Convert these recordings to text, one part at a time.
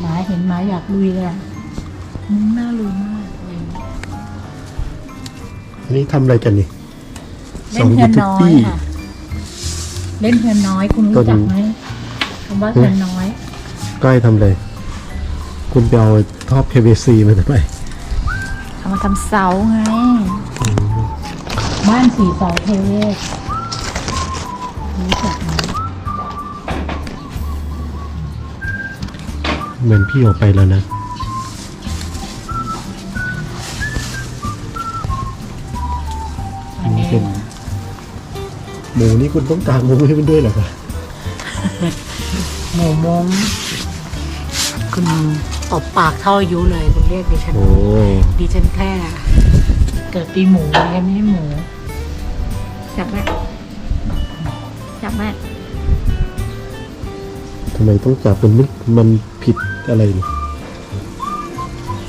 หมาเห็นหมาอยากลุยเลยอะอืมน่าลุยมากเลยอันนี้ทำอะไรกันนี่เล่นเฮือนน้อยค่ะ เล่นเฮือนน้อยคุณรู้จักไหมคำว่าเฮือนน้อยใกล้ทำอะไร คุณไปเอาท่อ PVC มาทำไมเอามาทำเสาไง บ้านสีเสาเทเวศรู้จักไหม เหมือนพี่ออกไปแล้วนะ อันนี้เป็นหมูนี่คุณต้องกางมุ้งให้มันด้วยเหรอคะหมูมงคุณตบปากเท่าอายุเลยคุณเรียกดิฉันโอ้ดิฉันแค่เกิดปีหมูยังไม่ใช่หมู จับแม่จับแม่ทำไมต้องจับมันมันผิดอะไรเนี่ย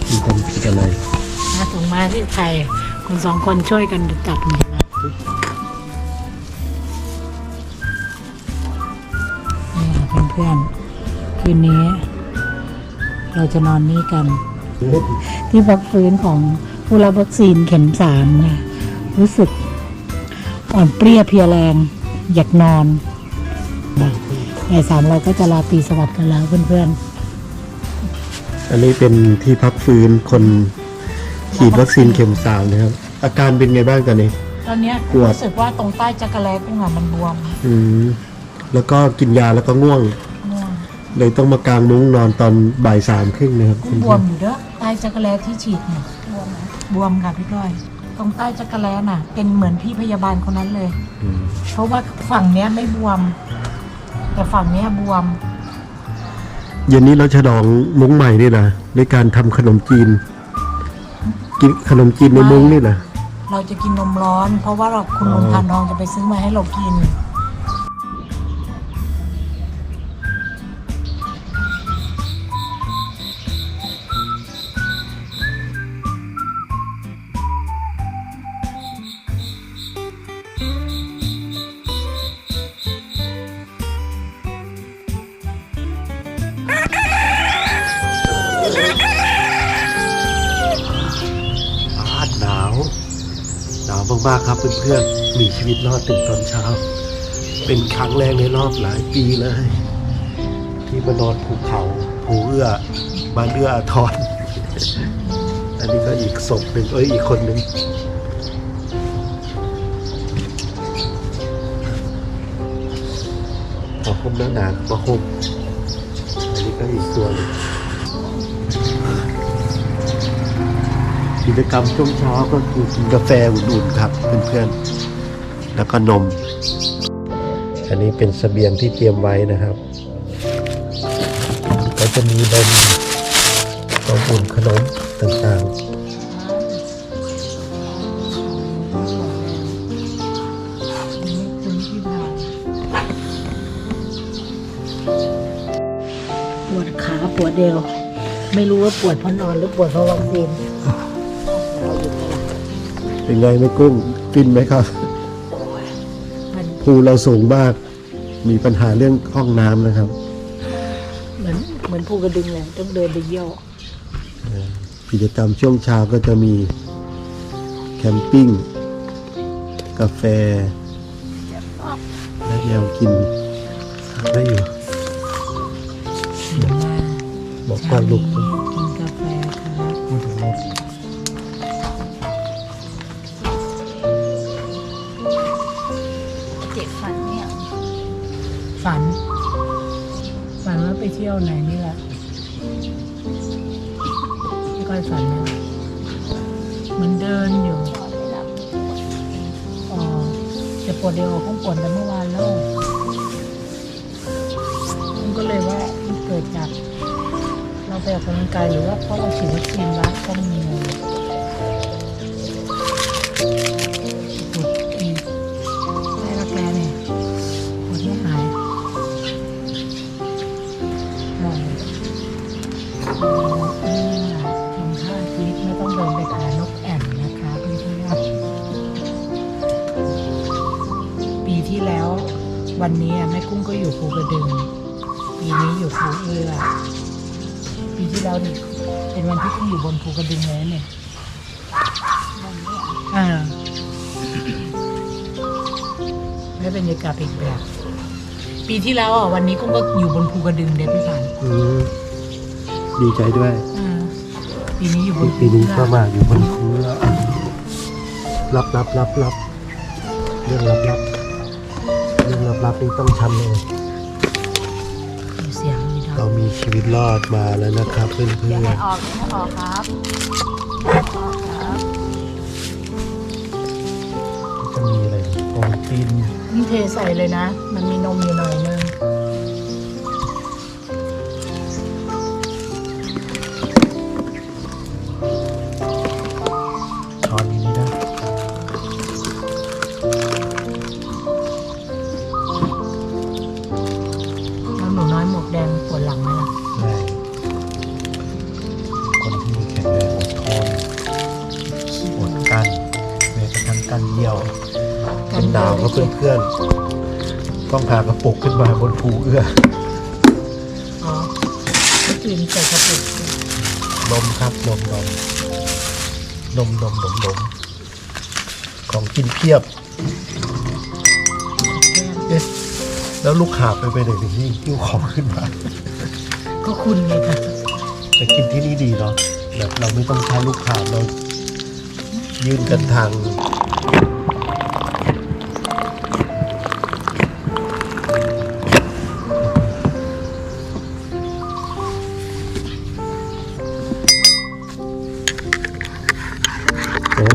มันทำผิดอะไรนะส่งมาที่ไทยคุณสองคนช่วยกันจับหน่อยนนี่ค่ะเพื่อนๆคืนนี้ เราจะนอนนี่กัน ที่พักฟื้นของผู้รับวัคซีนเข็มสามเนี่ยรู้สึกอ่อนเปรี้ยเพลียแรง อยากนอน ในสามเราก็จะลาตรีสวัสดิ์กันแล้วเพื่อนอันนี้เป็นที่พักฟื้นคนฉีดวัคซีนเข็มสามนะครับ อาการเป็นไงบ้างตอนนี้ ๆ ตอนเนี้ยปวด รู้สึกว่าตรงใต้จักรแลกุ้งอะมันบวมอืมแล้วก็กินยาแล้วก็ง่วง ง่วงเลยต้องมากางมุ้งนอนตอนบ่ายสามครึ่งนะครับกุ้งบวมอยู่เด้อใต้จักรแลที่ฉีดเนี่ยบวมบวมค่ะพี่ก้อย ตรงใต้จักรแลน่ะ เป็นเหมือนพี่พยาบาลคนนั้นเลย อืมเพราะว่าฝั่งเนี้ยไม่บวม แต่ฝั่งเนี้ยบวม เย็นนี้เราฉลองมุ้งใหม่นี่นะด้วยการทำขนมจีน กินขนมจีนในมุ้งนี่นะ เราจะกินนมร้อน เพราะว่าเราคุณอ๋ลุองพานทองจะไปซื้อมาให้เรากิน มากครับเพื่อนๆมีชีวิตรอดถึงตอนเช้า เป็นครั้งแรกในรอบหลายปีเลย ที่มานอนภูเขาภูเอื้อบ้านเอื้ออาทรอันนี้ก็อีกศพหนึ่งเอ้ยอีกคนหนึ่งพอคมหน้าหนาพอคมอันนี้ก็อีกตัวหนึ กิจกรรมช่วงเช้าก็คือกินกาแฟอุ่นๆครับเพื่อนๆ แล้วก็นม อันนี้เป็นเสบียงที่เตรียมไว้นะครับ ก็จะมีนมของอุ่นขนมต่างๆปวดขาปวดเอวไม่รู้ว่าปวดเพราะนอนหรือปวดเพราะวัคซีน เป็นไงไม่กุ้งฟินไหมครับมันภูเราสูงมาก มีปัญหาเรื่องห้องน้ำนะครับ เหมือนเหมือนภูกระดึงเลยต้องเดินไปเยี่ยวกิจกรรมช่วงเช้าก็จะมีแคมปิ้ง กาแฟ และแนวกินได้อยู่บอกว่าลูก ไปเที่ยวไหนนี่แหละไม่ค่อยฝันนะมันเดินอยู่อ๋อจะปวดเดียวคงปวดแต่เมื่อวานแล้วมันก็เลยว่ามันเกิดจาก เราไปออกกำลังกายหรือว่าเพราะเราฉีดวัคซีนวัคต้องมี ที่แล้วนี่เป็นวันที่เขาอยู่บนภูกระดึงเลยนะเนี่ยอ่าได้บรรยากาศอีกแบบปีที่แล้วอะวันนี้กุ้งก็อยู่บนภูกระดึงเด็ดพี่สันอืมดีใจด้วยอ่าปีนี้อยู่บนปีนี้ก็มาอยู่บนภูแล้วรับรับรับรับเรื่องรับรับเรื่องรับรับนี่ต้องทำเลยมีเสียงมีดา เราวมีชีวิตรอดมาแล้วนะครับเพื่อนเพื่อย่าอนให้ออกอย่าให้ออกครับออกครับจะมีอะไรโอวัลตินนี่เทใส่เลยนะ มันมีนมอยู่หน่อยนึง กระทั่งกันเยี่ยวเป็นดาวก็เพื่อนเพื่อนๆต้องพากระปุกขึ้นมาบนภูเอื้ออ๋อก็ตื่นใส่กระปุกนมครับนมนมนมนมนมนมของกินเพียบเอ๊ะแล้วลูกหาบไปไปไหนถึงที่หิ้วของขึ้นมา ก็คุณไงค่ะแต่กินที่นี่ดีเนาะแบบเราไม่ต้องใช้ลูกหาบเรายื่นกันทางโอ้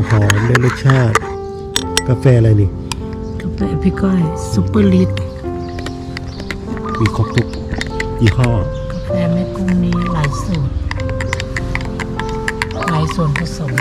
หอมได้รสชาติ กาแฟอะไรนี่ กาแฟพี่ก้อยซุปเปอร์ลิตมีครบทุกยี่ห้อ กาแฟแม่กุ้งนี้หลายสูตร หลายส่วนผสม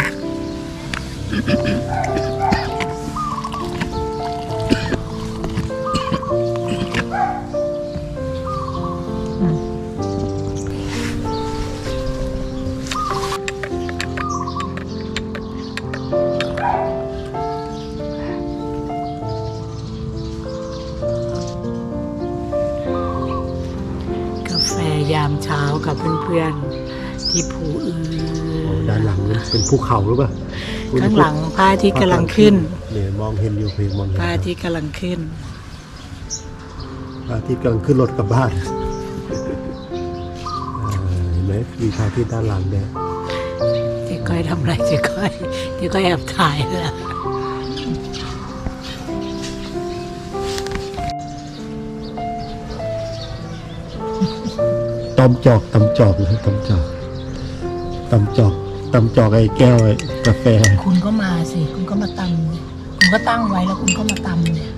เป็นภูเขาหรือเปล่าข้างหลังพระอาทิตย์กำลังขึ้นเนี่ยมองเห็นอยู่เพียงมองเห็นพระอาทิตย์กำลังขึ้นพระอาทิตย์กำลังขึ้นรถกลับบ้านอ่าเห็นไหมมีพระอาทิตย์ด้านหลังเนี่ยเจ๊ก้อยทำอะไรเจ๊ก้อยเจ๊ก้อยแอบถ่ายเลยอะตำจอกตำจอกเลยตำจอกตำจอก ตำจอกไอ้แก้วไอ้กาแฟ คุณก็มาสิ คุณก็มาตำดิคุณก็ตั้งไว้แล้วคุณก็มาตำเนี่ย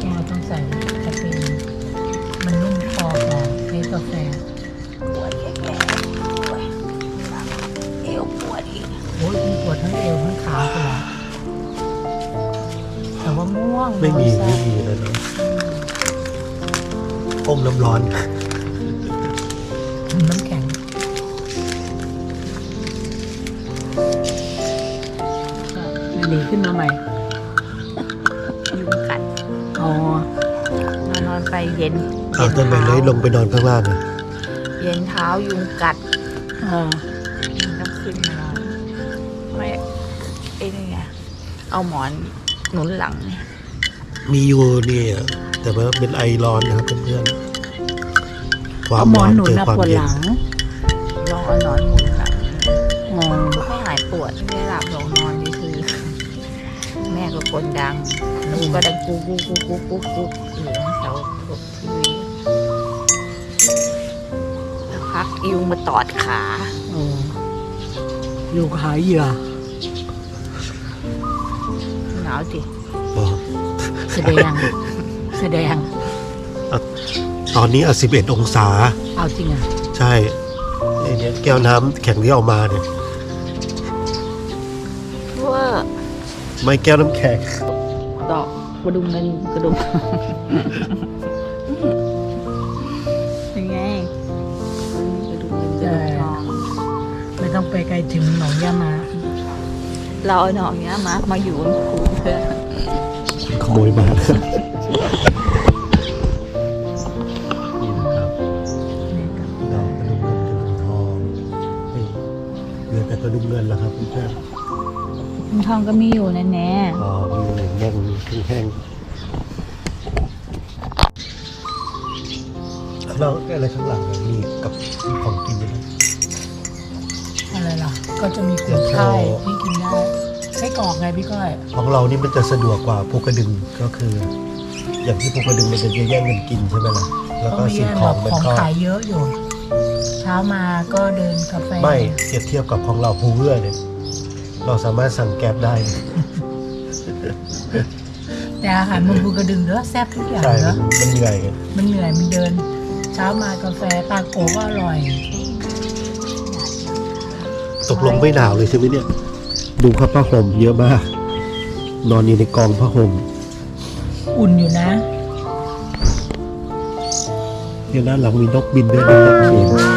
แก้วต้องใส่กาแฟนมันนุ่มพอแบบให้กาแฟปวดแก่ๆปวดเอวปวดอีกโอ้ยคุณปวดทั้งเอวทั้งขาคุณเหรอแต่ว่าง่วงไม่มีนอนไม่แซ่บมีเลยเนาะต้มน้ำร้อน ดีขึ้นมาใหม่ ยุงกัดอ๋อนอนนอนไปเย็นเอาต้นไปเลยลงไปนอนข้างล่างอะเย็นเท้ายุงกัดเออต้องขึ้นมานอนไม่ไอ้นี่ไงเอาหมอนหนุนหลังเนี่ยมีอยู่เนี่ย แต่ว่าเป็นไอร้อนนะครับเพื่อนๆควาเอามหมร้ออนนหนุนเจอนะความปวดเย็หนลังลองเอาหนอนหมุนหลังอ๋อก็ไม่หายปวดไม่ได้หลับลงนอน นี่คือแม่ก็กลดังหนูก็ดังกูกูกูกูกูกูอยู่ตรงเสาตกทีวีสักพักยุงมาตอดขาเอออยู่ขายเหยื่อหนาวสิอ๋อแสดงแสดงตอนนี้อะ11 องศา เอาจริงอะ ใช่ไอ้เนี่ยแก้วน้ำแข็งที่เอามาเนี่ย ไม่แก้วน้ำแข็งดอกกระดุมเงินกระดุมยังไงกระดุมเงินกระดุมทองไม่ต้องไปไกลถึงหนองย่ามา เราเอาหนองย่ามามาอยู่บนภูเพื่อขโมยมาดอกกระดุมเงินกระดุมทองนี่เหลือแต่กระดุมเงินแล้วครับเพื่อน ทองก็มีอยู่แน่แน่อ๋อมีแห้งมีแห้งแล้วอะไรข้างหลังเนี่ยมีกับมีของกินด้วยนะอะไรล่ะ ก็จะมีกุ้ยช่ายที่กินได้ไส้กรอกไงพี่ก้อยของเรานี่มันจะสะดวกกว่าภูกระดึงก็คือ อย่างที่ภูกระดึงมันจะแย่งกันกินใช่ไหมล่ะแล้วต้องก็มีสิ่งแบของบมันของก็ขายเยอะอยู่ เช้ามาก็เดินกาแฟไม่เทียบเทียบกับของเราภูเรือเนี่ย เราสามารถสั่งแก๊บได้ แต่อาหารเมืองภูกระดึงเนื้อแซ่บทุกอย่างใช่เนมัอะนมันเหนื่อยไงมันเหนื่อยมันเดิน เช้ามากาแฟตาโกก็อร่อย ตกลงไม่หนาวเลยใช่ไหมเนี่ย ดูครับผ้าห่มเยอะมาก นอนอยู่ในกองผ้าห่มอุ่นอยู่นะ เดี๋ยวด้านหลังมีนกบินด้วยนะครับเขียน